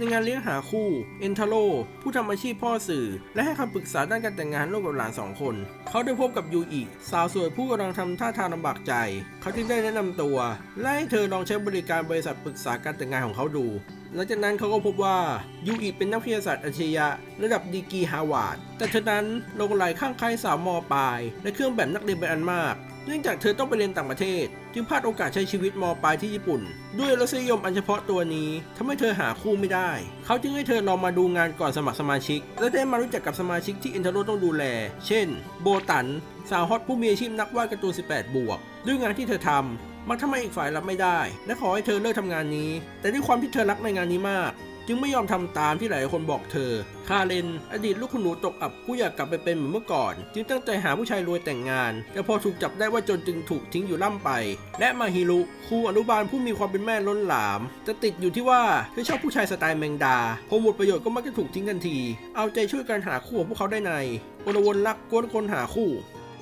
ในงานเลี้ยงหาคู่เอนทาโร่ผู้ทำอาชีพพ่อสื่อ และให้คำปรึกษาด้านการแต่งงานร่วมกับหลานสองคน เขาได้พบกับยูอิสาวสวยผู้กำลังทำท่าทางลำบากใจ เขาจึงได้แนะนำตัว และให้เธอลองใช้บริการบริษัทปรึกษาการแต่งงานของเขาดู หลังจากนั้นเขาก็พบว่ายูอิเป็นนักวิทยาศาสตร์อัจฉริยะ ระดับดีกรีฮาวาดแต่เธอนั้นลงไหลข้างใครสาวมปลาย และเครื่องแบบนักเรียนเป็นอันมาก เนื่องจากเธอต้องไปเรียนต่างประเทศ จึงพลาดโอกาสใช้ชีวิตมปลายที่ญี่ปุ่น ด้วยรสนิยมอันเฉพาะตัวนี้ทำให้เธอหาคู่ไม่ได้ เขาจึงให้เธอลองมาดูงานก่อนสมัครสมาชิก และได้มารู้จักกับสมาชิกที่อินเทอร์โรต้องดูแล เช่น โบตัน สาวฮอตผู้มีอาชีพนักวาดการ์ตูน 18 บวก ด้วยงานที่เธอทำมักทำให้อีกฝ่ายรับไม่ได้ และขอให้เธอเลิกทำงานนี้ แต่ด้วยความที่เธอรักในงานนี้มาก จึงไม่ยอมทำตามที่หลายคนบอกเธอ คาเรน อดีตลูกคุณหนูตกอับผู้อยากกลับไปเป็นเหมือนเมื่อก่อน จึงตั้งใจหาผู้ชายรวยแต่งงาน แต่พอถูกจับได้ว่าจนจึงถูกทิ้งอยู่ล่ำไป และมาฮิรุครูอนุบาลผู้มีความเป็นแม่ล้นหลาม จะติดอยู่ที่ว่าเธอชอบผู้ชายสไตล์แมงดาพอหมดประโยชน์ก็มักจะถูกทิ้งทันที เอาใจช่วยกันหาคู่ของพวกเขาได้ในโอลวนรักกวนคนหาคู่